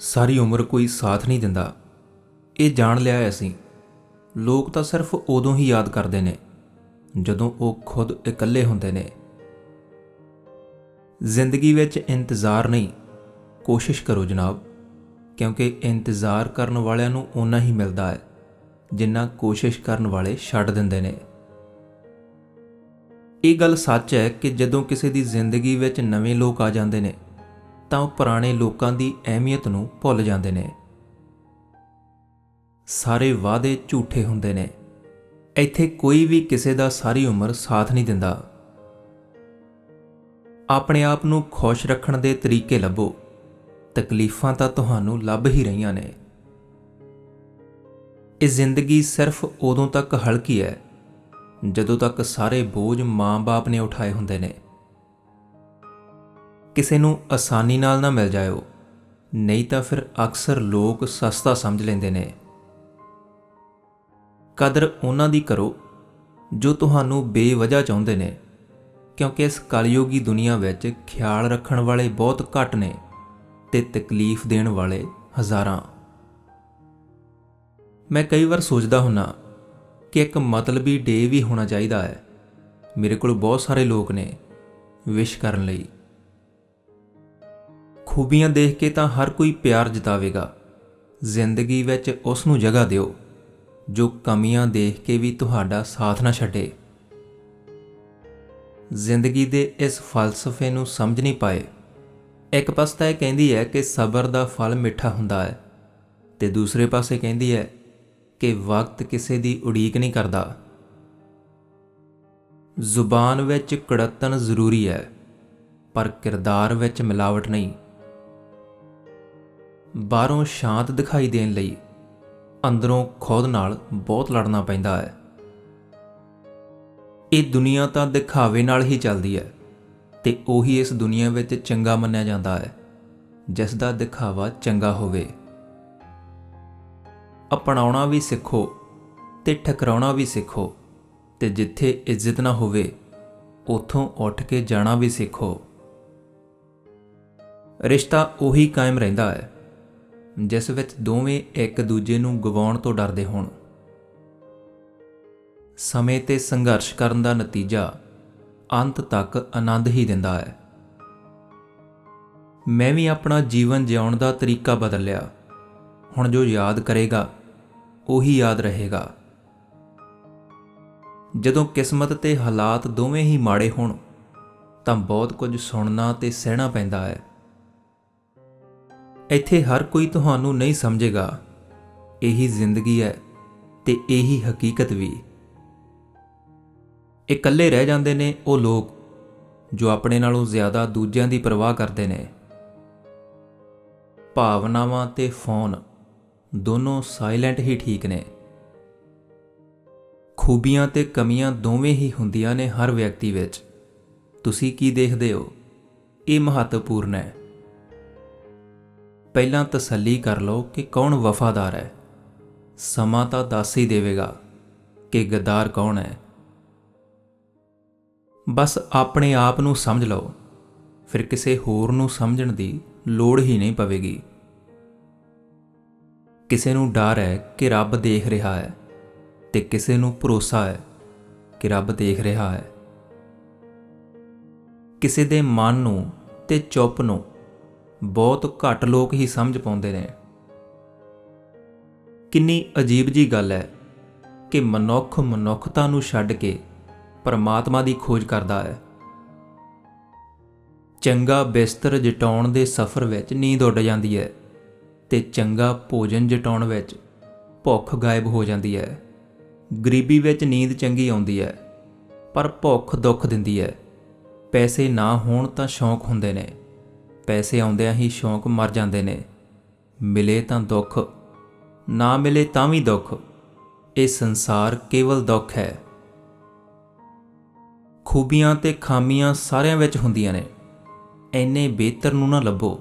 ਸਾਰੀ ਉਮਰ ਕੋਈ ਸਾਥ ਨਹੀਂ ਦਿੰਦਾ। ਇਹ ਜਾਣ ਲਿਆ ਅਸੀਂ। ਲੋਕ ਤਾਂ ਸਿਰਫ ਉਦੋਂ ਹੀ ਯਾਦ ਕਰਦੇ ਨੇ, ਜਦੋਂ ਉਹ ਖੁਦ ਇਕੱਲੇ ਹੁੰਦੇ ਨੇ। ਜ਼ਿੰਦਗੀ ਵਿੱਚ ਇੰਤਜ਼ਾਰ ਨਹੀਂ, ਕੋਸ਼ਿਸ਼ ਕਰੋ ਜਨਾਬ, ਕਿਉਂਕਿ ਇੰਤਜ਼ਾਰ ਕਰਨ ਵਾਲਿਆਂ ਨੂੰ ਓਨਾ ਹੀ ਮਿਲਦਾ ਹੈ, ਜਿੰਨਾ ਕੋਸ਼ਿਸ਼ ਕਰਨ ਵਾਲੇ ਛੱਡ ਦਿੰਦੇ ਨੇ। ਇਹ ਗੱਲ ਸੱਚ ਹੈ ਕਿ ਜਦੋਂ ਕਿਸੇ ਦੀ ਜ਼ਿੰਦਗੀ ਵਿੱਚ ਨਵੇਂ ਲੋਕ ਆ ਜਾਂਦੇ ਨੇ ਤਾਂ ਉਹ ਪੁਰਾਣੇ ਲੋਕਾਂ ਦੀ ਅਹਿਮੀਅਤ ਨੂੰ ਭੁੱਲ ਜਾਂਦੇ ਨੇ। ਸਾਰੇ ਵਾਅਦੇ ਝੂਠੇ ਹੁੰਦੇ ਨੇ। ਇੱਥੇ ਕੋਈ ਵੀ ਕਿਸੇ ਦਾ ਸਾਰੀ ਉਮਰ ਸਾਥ ਨਹੀਂ ਦਿੰਦਾ। ਆਪਣੇ ਆਪ ਨੂੰ ਖੁਸ਼ ਰੱਖਣ ਦੇ ਤਰੀਕੇ ਲੱਭੋ। ਤਕਲੀਫਾਂ ਤਾਂ ਤੁਹਾਨੂੰ ਲੱਭ ਹੀ ਰਹੀਆਂ ਨੇ। ਇਹ ਜ਼ਿੰਦਗੀ ਸਿਰਫ ਉਦੋਂ ਤੱਕ ਹਲਕੀ ਹੈ, ਜਦੋਂ ਤੱਕ ਸਾਰੇ ਬੋਝ ਮਾਂ-ਬਾਪ ਨੇ ਉਠਾਏ ਹੁੰਦੇ ਨੇ। ਕਿਸੇ ਨੂੰ ਆਸਾਨੀ ਨਾਲ ਨਾ ਮਿਲ ਜਾਇਓ, ਨਹੀਂ ਤਾਂ ਫਿਰ ਅਕਸਰ ਲੋਕ ਸਸਤਾ ਸਮਝ ਲੈਂਦੇ ਨੇ। ਕਦਰ ਉਹਨਾਂ ਦੀ ਕਰੋ ਜੋ ਤੁਹਾਨੂੰ ਬੇਵਜ੍ਹਾ ਚਾਹੁੰਦੇ ਨੇ, ਕਿਉਂਕਿ ਇਸ ਕਲਯੁਗੀ ਦੁਨੀਆ ਵਿੱਚ ਖਿਆਲ ਰੱਖਣ ਵਾਲੇ ਬਹੁਤ ਘੱਟ ਨੇ ਤੇ ਤਕਲੀਫ ਦੇਣ ਵਾਲੇ ਹਜ਼ਾਰਾਂ। ਮੈਂ ਕਈ ਵਾਰ ਸੋਚਦਾ ਹੁੰਨਾ ਕਿ ਇੱਕ ਮਤਲਬੀ ਡੇ ਵੀ ਹੋਣਾ ਚਾਹੀਦਾ ਹੈ। ਮੇਰੇ ਕੋਲ ਬਹੁਤ ਸਾਰੇ ਲੋਕ ਨੇ, ਵਿਸ਼ ਕਰਨ ਲਈ। ਖੂਬੀਆਂ ਦੇਖ ਕੇ ਤਾਂ ਹਰ ਕੋਈ ਪਿਆਰ ਜਤਾਵੇਗਾ। ਜ਼ਿੰਦਗੀ ਵਿੱਚ ਉਸ ਨੂੰ ਜਗ੍ਹਾ ਦਿਓ, ਜੋ ਕਮੀਆਂ ਦੇਖ ਕੇ ਵੀ ਤੁਹਾਡਾ ਸਾਥ ਨਾ ਛੱਡੇ। ਜ਼ਿੰਦਗੀ ਦੇ ਇਸ ਫਲਸਫੇ ਨੂੰ ਸਮਝ ਨਹੀਂ ਪਾਏ। ਇੱਕ ਪਾਸੇ ਤਾਂ ਇਹ ਕਹਿੰਦੀ ਹੈ ਕਿ ਸਬਰ ਦਾ ਫਲ ਮਿੱਠਾ ਹੁੰਦਾ ਹੈ, ਤੇ ਦੂਸਰੇ ਪਾਸੇ ਕਹਿੰਦੀ ਹੈ ਕਿ ਵਕਤ ਕਿਸੇ ਦੀ ਉਡੀਕ ਨਹੀਂ ਕਰਦਾ। ਜ਼ੁਬਾਨ ਵਿੱਚ ਕੜਤਨ ਜ਼ਰੂਰੀ ਹੈ, ਪਰ ਕਿਰਦਾਰ ਵਿੱਚ ਮਿਲਾਵਟ ਨਹੀਂ। ਬਾਹਰੋਂ ਸ਼ਾਂਤ ਦਿਖਾਈ ਦੇਣ ਲਈ ਅੰਦਰੋਂ ਖੁਦ ਨਾਲ ਬਹੁਤ ਲੜਨਾ ਪੈਂਦਾ ਹੈ। ਇਹ ਦੁਨੀਆ ਤਾਂ ਦਿਖਾਵੇ ਨਾਲ ਹੀ ਚੱਲਦੀ ਹੈ ਤੇ ਉਹੀ ਇਸ ਦੁਨੀਆ ਵਿੱਚ ਚੰਗਾ ਮੰਨਿਆ ਜਾਂਦਾ ਹੈ, ਜਿਸ ਦਾ ਦਿਖਾਵਾ ਚੰਗਾ ਹੋਵੇ। ਅਪਣਾਉਣਾ ਵੀ ਸਿੱਖੋ ਤੇ ਠਕਰਾਉਣਾ ਵੀ ਸਿੱਖੋ ਤੇ ਜਿੱਥੇ ਇੱਜ਼ਤ ਨਾ ਹੋਵੇ, ਉਥੋਂ ਉੱਠ ਕੇ ਜਾਣਾ ਵੀ ਸਿੱਖੋ। ਰਿਸ਼ਤਾ ਉਹੀ ਕਾਇਮ ਰਹਿੰਦਾ ਹੈ। ਜਿਸ ਵਿੱਚ ਦੋਵੇਂ ਇੱਕ ਦੂਜੇ ਨੂੰ ਗਵਾਉਣ ਤੋਂ ਡਰਦੇ ਹੋਣ। ਸਮੇਂ ਤੇ ਸੰਘਰਸ਼ ਕਰਨ ਦਾ ਨਤੀਜਾ ਅੰਤ ਤੱਕ ਆਨੰਦ ਹੀ ਦਿੰਦਾ ਹੈ। ਮੈਂ ਵੀ ਆਪਣਾ ਜੀਵਨ ਜਿਉਣ ਦਾ ਤਰੀਕਾ ਬਦਲ ਲਿਆ ਹੁਣ ਜੋ ਯਾਦ ਕਰੇਗਾ, ਉਹੀ ਯਾਦ ਰਹੇਗਾ। ਜਦੋਂ ਕਿਸਮਤ ਤੇ ਹਾਲਾਤ ਦੋਵੇਂ ਹੀ ਮਾੜੇ ਹੋਣ, ਤਾਂ ਬਹੁਤ ਕੁਝ ਸੁਣਨਾ ਤੇ ਸਹਿਣਾ ਪੈਂਦਾ ਹੈ। ਇੱਥੇ ਹਰ ਕੋਈ ਤੁਹਾਨੂੰ ਨਹੀਂ ਸਮਝੇਗਾ। ਇਹੀ ਜ਼ਿੰਦਗੀ ਹੈ ਤੇ ਇਹੀ ਹਕੀਕਤ ਵੀ। ਇਕੱਲੇ ਰਹਿ ਜਾਂਦੇ ਨੇ ਉਹ ਲੋਕ ਜੋ ਆਪਣੇ ਨਾਲੋਂ ਜ਼ਿਆਦਾ ਦੂਜਿਆਂ ਦੀ ਪਰਵਾਹ ਕਰਦੇ ਨੇ। ਭਾਵਨਾਵਾਂ ਤੇ ਫੋਨ ਦੋਨੋਂ ਸਾਇਲੈਂਟ ਹੀ ਠੀਕ ਨੇ। ਖੂਬੀਆਂ ਤੇ ਕਮੀਆਂ ਦੋਵੇਂ ਹੀ ਹੁੰਦੀਆਂ ਨੇ ਹਰ ਵਿਅਕਤੀ ਵਿੱਚ। ਤੁਸੀਂ ਕੀ ਦੇਖਦੇ ਹੋ? ਇਹ ਮਹੱਤਵਪੂਰਨ ਹੈ। ਪਹਿਲਾਂ ਤਸੱਲੀ ਕਰ ਲਓ ਕਿ ਕੌਣ ਵਫਾਦਾਰ ਹੈ। ਸਮਾਂ ਤਾਂ ਦੱਸ ਹੀ ਦੇਵੇਗਾ ਕਿ ਗਦਾਰ ਕੌਣ ਹੈ। ਬਸ ਆਪਣੇ ਆਪ ਨੂੰ ਸਮਝ ਲਓ। ਫਿਰ ਕਿਸੇ ਹੋਰ ਨੂੰ ਸਮਝਣ ਦੀ ਲੋੜ ਹੀ ਨਹੀਂ ਪਵੇਗੀ। ਕਿਸੇ ਨੂੰ ਡਰ ਹੈ ਕਿ ਰੱਬ ਦੇਖ ਰਿਹਾ ਹੈ ਤੇ ਕਿਸੇ ਨੂੰ ਭਰੋਸਾ ਹੈ ਕਿ ਰੱਬ ਦੇਖ ਰਿਹਾ ਹੈ। ਕਿਸੇ ਦੇ ਮਨ ਨੂੰ ਤੇ ਚੁੱਪ ਨੂੰ ਬਹੁਤ ਘੱਟ ਲੋਕ ਹੀ ਸਮਝ ਪਾਉਂਦੇ ਨੇ। ਕਿੰਨੀ ਅਜੀਬ ਜੀ ਗੱਲ ਹੈ ਕਿ ਮਨੁੱਖ ਮਨੁੱਖਤਾ ਨੂੰ ਛੱਡ ਕੇ ਪਰਮਾਤਮਾ ਦੀ ਖੋਜ ਕਰਦਾ ਹੈ। ਚੰਗਾ ਬਿਸਤਰ ਜਟਾਉਣ ਦੇ ਸਫ਼ਰ ਵਿੱਚ ਨੀਂਦ ਉੱਡ ਜਾਂਦੀ ਹੈ ਤੇ ਚੰਗਾ ਭੋਜਨ ਜਟਾਉਣ ਵਿੱਚ ਭੁੱਖ ਗਾਇਬ ਹੋ ਜਾਂਦੀ ਹੈ। ਗਰੀਬੀ ਵਿੱਚ ਨੀਂਦ ਚੰਗੀ ਆਉਂਦੀ ਹੈ, ਪਰ ਭੁੱਖ ਦੁੱਖ ਦਿੰਦੀ ਹੈ। ਪੈਸੇ ਨਾ ਹੋਣ ਤਾਂ ਸ਼ੌਂਕ ਹੁੰਦੇ ਨੇ। ਪੈਸੇ ਆਉਂਦਿਆਂ ਹੀ ਸ਼ੌਂਕ ਮਰ ਜਾਂਦੇ ਨੇ। ਮਿਲੇ ਤਾਂ ਦੁੱਖ, ਨਾ ਮਿਲੇ ਤਾਂ ਵੀ ਦੁੱਖ। ਇਹ ਸੰਸਾਰ ਕੇਵਲ ਦੁੱਖ ਹੈ। ਖੂਬੀਆਂ ਤੇ ਖਾਮੀਆਂ ਸਾਰਿਆਂ ਵਿੱਚ ਹੁੰਦੀਆਂ ਨੇ। ਐਨੇ ਬਿਹਤਰ ਨੂੰ ਨਾ ਲੱਭੋ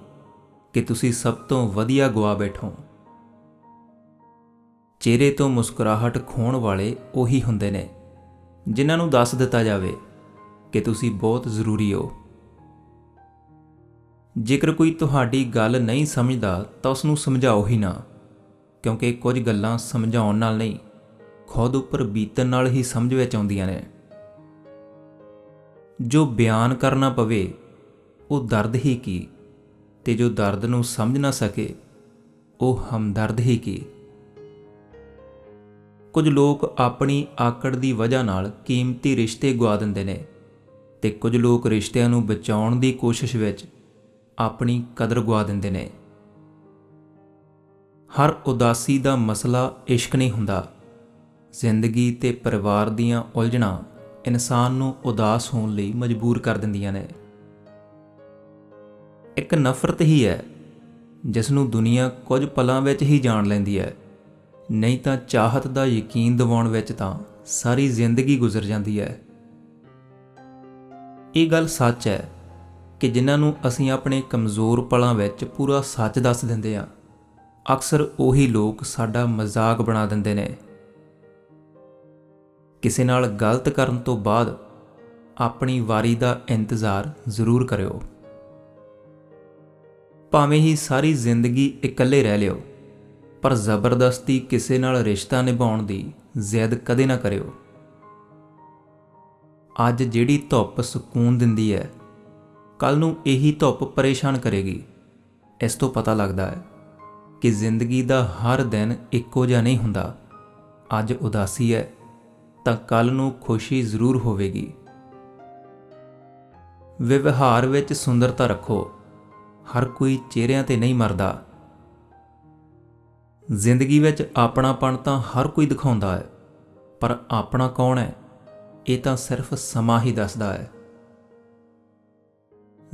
ਕਿ ਤੁਸੀਂ ਸਭ ਤੋਂ ਵਧੀਆ ਗਵਾ ਬੈਠੋ। ਚਿਹਰੇ ਤੋਂ ਮੁਸਕਰਾਹਟ ਖੋਣ ਵਾਲੇ ਉਹੀ ਹੁੰਦੇ ਨੇ, ਜਿਨ੍ਹਾਂ ਨੂੰ ਦੱਸ ਦਿੱਤਾ ਜਾਵੇ ਕਿ ਤੁਸੀਂ ਬਹੁਤ ਜ਼ਰੂਰੀ ਹੋ। ਜੇਕਰ ਕੋਈ ਤੁਹਾਡੀ ਗੱਲ ਨਹੀਂ ਸਮਝਦਾ ਤਾਂ ਉਸ ਨੂੰ ਸਮਝਾਓ ਹੀ ਨਾ, ਕਿਉਂਕਿ ਕੁਝ ਗੱਲਾਂ ਸਮਝਾਉਣ ਨਾਲ ਨਹੀਂ, ਖੁਦ ਉੱਪਰ ਬੀਤਣ ਨਾਲ ਹੀ ਸਮਝ ਵਿੱਚ ਆਉਂਦੀਆਂ ਨੇ। ਜੋ ਬਿਆਨ ਕਰਨਾ ਪਵੇ, ਉਹ ਦਰਦ ਹੀ ਕੀ, ਤੇ ਜੋ ਦਰਦ ਨੂੰ ਸਮਝ ਨਾ ਸਕੇ, ਉਹ ਹਮਦਰਦ ਹੀ ਕੀ। ਕੁਝ ਲੋਕ ਆਪਣੀ ਆਕੜ ਦੀ ਵਜ੍ਹਾ ਨਾਲ ਕੀਮਤੀ ਰਿਸ਼ਤੇ ਗਵਾ ਦਿੰਦੇ ਨੇ, ਤੇ ਕੁਝ ਲੋਕ ਰਿਸ਼ਤਿਆਂ ਨੂੰ ਬਚਾਉਣ ਦੀ ਕੋਸ਼ਿਸ਼ ਵਿੱਚ ਆਪਣੀ ਕਦਰ ਗਵਾ ਦਿੰਦੇ ਨੇ। ਹਰ ਉਦਾਸੀ ਦਾ ਮਸਲਾ ਇਸ਼ਕ ਨਹੀਂ ਹੁੰਦਾ। ਜ਼ਿੰਦਗੀ ਤੇ ਪਰਿਵਾਰ ਦੀਆਂ ਉਲਝਣਾਂ ਇਨਸਾਨ ਨੂੰ ਉਦਾਸ ਹੋਣ ਲਈ ਮਜਬੂਰ ਕਰ ਦਿੰਦੀਆਂ ਨੇ। ਇੱਕ ਨਫ਼ਰਤ ਹੀ ਹੈ ਜਿਸ ਨੂੰ ਦੁਨੀਆ ਕੁਝ ਪਲਾਂ ਵਿੱਚ ਹੀ ਜਾਣ ਲੈਂਦੀ ਹੈ। ਨਹੀਂ ਤਾਂ ਚਾਹਤ ਦਾ ਯਕੀਨ ਦਿਵਾਉਣ ਵਿੱਚ ਤਾਂ ਸਾਰੀ ਜ਼ਿੰਦਗੀ ਗੁਜ਼ਰ ਜਾਂਦੀ ਹੈ। ਇਹ ਗੱਲ ਸੱਚ ਹੈ ਕਿ ਜਿਨ੍ਹਾਂ ਨੂੰ ਅਸੀਂ ਆਪਣੇ ਕਮਜ਼ੋਰ ਪਲਾਂ ਵਿੱਚ ਪੂਰਾ ਸੱਚ ਦੱਸ ਦਿੰਦੇ ਆ ਅਕਸਰ ਉਹੀ ਲੋਕ ਸਾਡਾ ਮਜ਼ਾਕ ਬਣਾ ਦਿੰਦੇ ਨੇ। ਕਿਸੇ ਨਾਲ ਗਲਤ ਕਰਨ ਤੋਂ ਬਾਅਦ ਆਪਣੀ ਵਾਰੀ ਦਾ ਇੰਤਜ਼ਾਰ ਜ਼ਰੂਰ ਕਰਿਓ। ਭਾਵੇਂ ਹੀ ਸਾਰੀ ਜ਼ਿੰਦਗੀ ਇਕੱਲੇ ਰਹਿ ਲਿਓ, ਪਰ ਜ਼ਬਰਦਸਤੀ ਕਿਸੇ ਨਾਲ ਰਿਸ਼ਤਾ ਨਿਭਾਉਣ ਦੀ ਜ਼ਿੱਦ ਕਦੇ ਨਾ ਕਰਿਓ। ਅੱਜ ਜਿਹੜੀ ਧੁੱਪ ਸਕੂਨ ਦਿੰਦੀ ਹੈ ਕੱਲ ਨੂੰ ਇਹੀ ਧੁੱਪ ਪਰੇਸ਼ਾਨ ਕਰੇਗੀ। ਇਸ ਤੋਂ ਪਤਾ ਲੱਗਦਾ ਹੈ ਕਿ ਜ਼ਿੰਦਗੀ ਦਾ ਹਰ ਦਿਨ ਇੱਕੋ ਜਿਹਾ ਨਹੀਂ ਹੁੰਦਾ। ਅੱਜ ਉਦਾਸੀ ਹੈ, ਤਾਂ ਕੱਲ ਨੂੰ ਖੁਸ਼ੀ ਜ਼ਰੂਰ ਹੋਵੇਗੀ। ਵਿਵਹਾਰ ਵਿੱਚ ਸੁੰਦਰਤਾ ਰੱਖੋ, ਹਰ ਕੋਈ ਚਿਹਰਿਆਂ ਤੇ ਨਹੀਂ ਮਰਦਾ। ਜ਼ਿੰਦਗੀ ਵਿੱਚ ਆਪਣਾਪਣ ਤਾਂ ਹਰ ਕੋਈ ਦਿਖਾਉਂਦਾ ਹੈ, ਪਰ ਆਪਣਾ ਕੌਣ ਹੈ, ਇਹ ਤਾਂ ਸਿਰਫ ਸਮਾਂ ਹੀ ਦੱਸਦਾ ਹੈ।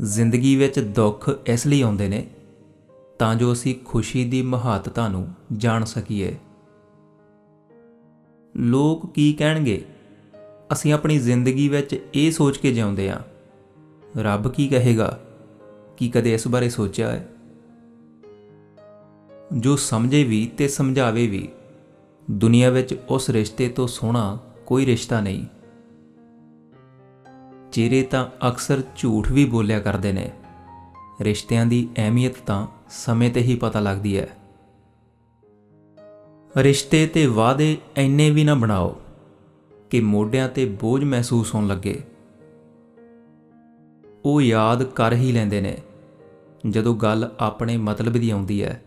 ਜ਼ਿੰਦਗੀ ਵਿੱਚ ਦੁੱਖ ਇਸ ਲਈ ਆਉਂਦੇ ਨੇ ਤਾਂ ਜੋ ਅਸੀਂ ਖੁਸ਼ੀ ਦੀ ਮਹੱਤਤਾ ਨੂੰ ਜਾਣ ਸਕੀਏ। ਲੋਕ ਕੀ ਕਹਿਣਗੇ? ਅਸੀਂ ਆਪਣੀ ਜ਼ਿੰਦਗੀ ਵਿੱਚ ਇਹ ਸੋਚ ਕੇ ਜਿਉਂਦੇ ਆ ਰੱਬ ਕੀ ਕਹੇਗਾ? ਕੀ ਕਦੇ ਇਸ ਬਾਰੇ ਸੋਚਿਆ ਹੈ? ਜੋ ਸਮਝੇ ਵੀ ਤੇ ਸਮਝਾਵੇ ਵੀ, ਦੁਨੀਆ ਵਿੱਚ ਉਸ ਰਿਸ਼ਤੇ ਤੋਂ ਸੋਹਣਾ ਕੋਈ ਰਿਸ਼ਤਾ ਨਹੀਂ। ਚਿਹਰੇ ਤਾਂ ਅਕਸਰ ਝੂਠ ਵੀ ਬੋਲਿਆ ਕਰਦੇ ਨੇ। ਰਿਸ਼ਤਿਆਂ ਦੀ ਅਹਿਮੀਅਤ ਤਾਂ ਸਮੇਂ ਤੇ ਹੀ ਪਤਾ ਲੱਗਦੀ ਹੈ। ਰਿਸ਼ਤੇ ਤੇ ਵਾਅਦੇ ਐਨੇ ਵੀ ਨਾ ਬਣਾਓ ਕਿ ਮੋਢਿਆਂ ਤੇ ਬੋਝ ਮਹਿਸੂਸ ਹੋਣ ਲੱਗੇ। ਉਹ ਯਾਦ ਕਰ ਹੀ ਲੈਂਦੇ ਨੇ, ਜਦੋਂ ਗੱਲ ਆਪਣੇ ਮਤਲਬ ਦੀ ਆਉਂਦੀ ਹੈ।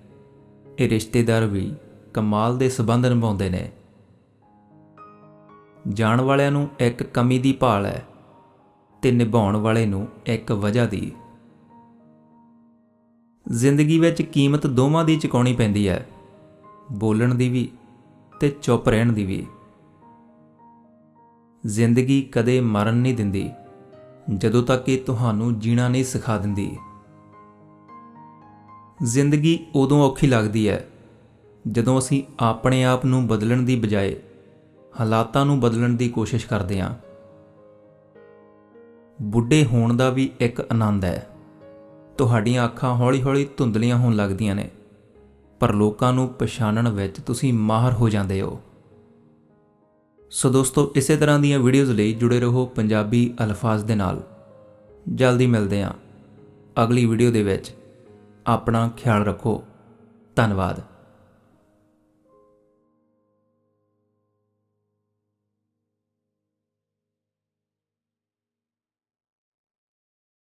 ਇਹ ਰਿਸ਼ਤੇਦਾਰ ਵੀ ਕਮਾਲ ਦੇ ਸਬੰਧ ਨਿਭਾਉਂਦੇ ਨੇ। ਜਾਣ ਵਾਲਿਆਂ ਨੂੰ ਇੱਕ ਕਮੀ ਦੀ ਭਾਲ ਹੈ। ਤੇ ਨਿਭਾਉਣ ਵਾਲੇ ਨੂੰ ਇੱਕ ਵਜ੍ਹਾ ਦੀ। ਜ਼ਿੰਦਗੀ ਵਿੱਚ ਕੀਮਤ ਦੋਵਾਂ ਦੀ ਚੁਕਾਉਣੀ ਪੈਂਦੀ ਹੈ। ਬੋਲਣ ਦੀ ਵੀ ਤੇ ਚੁੱਪ ਰਹਿਣ ਦੀ ਵੀ। ਜ਼ਿੰਦਗੀ ਕਦੇ ਮਰਨ ਨਹੀਂ ਦਿੰਦੀ, ਜਦੋਂ ਤੱਕ ਇਹ ਤੁਹਾਨੂੰ ਜੀਣਾ ਨਹੀਂ ਸਿਖਾ ਦਿੰਦੀ। ਜ਼ਿੰਦਗੀ ਉਦੋਂ ਔਖੀ ਲੱਗਦੀ ਹੈ, ਜਦੋਂ ਅਸੀਂ ਆਪਣੇ ਆਪ ਨੂੰ ਬਦਲਣ ਦੀ ਬਜਾਏ ਹਾਲਾਤਾਂ ਨੂੰ ਬਦਲਣ ਦੀ ਕੋਸ਼ਿਸ਼ ਕਰਦੇ ਹਾਂ। ਬੁੱਢੇ ਹੋਣ ਦਾ ਵੀ ਇੱਕ ਆਨੰਦ ਹੈ। ਤੁਹਾਡੀਆਂ ਅੱਖਾਂ ਹੌਲੀ-ਹੌਲੀ ਧੁੰਦਲੀਆਂ ਹੋਣ ਲੱਗਦੀਆਂ ਨੇ, ਪਰ ਲੋਕਾਂ ਨੂੰ ਪਛਾਣਨ ਵਿੱਚ ਤੁਸੀਂ ਮਾਹਰ ਹੋ ਜਾਂਦੇ ਹੋ। ਸੋ ਦੋਸਤੋ, ਇਸੇ ਤਰ੍ਹਾਂ ਦੀਆਂ ਵੀਡੀਓਜ਼ ਲਈ ਜੁੜੇ ਰਹੋ ਪੰਜਾਬੀ ਅਲਫਾਜ਼ ਦੇ ਨਾਲ। ਜਲਦੀ ਮਿਲਦੇ ਹਾਂ। ਅਗਲੀ ਵੀਡੀਓ ਦੇ ਵਿੱਚ ਆਪਣਾ ਖਿਆਲ ਰੱਖੋ। ਧੰਨਵਾਦ।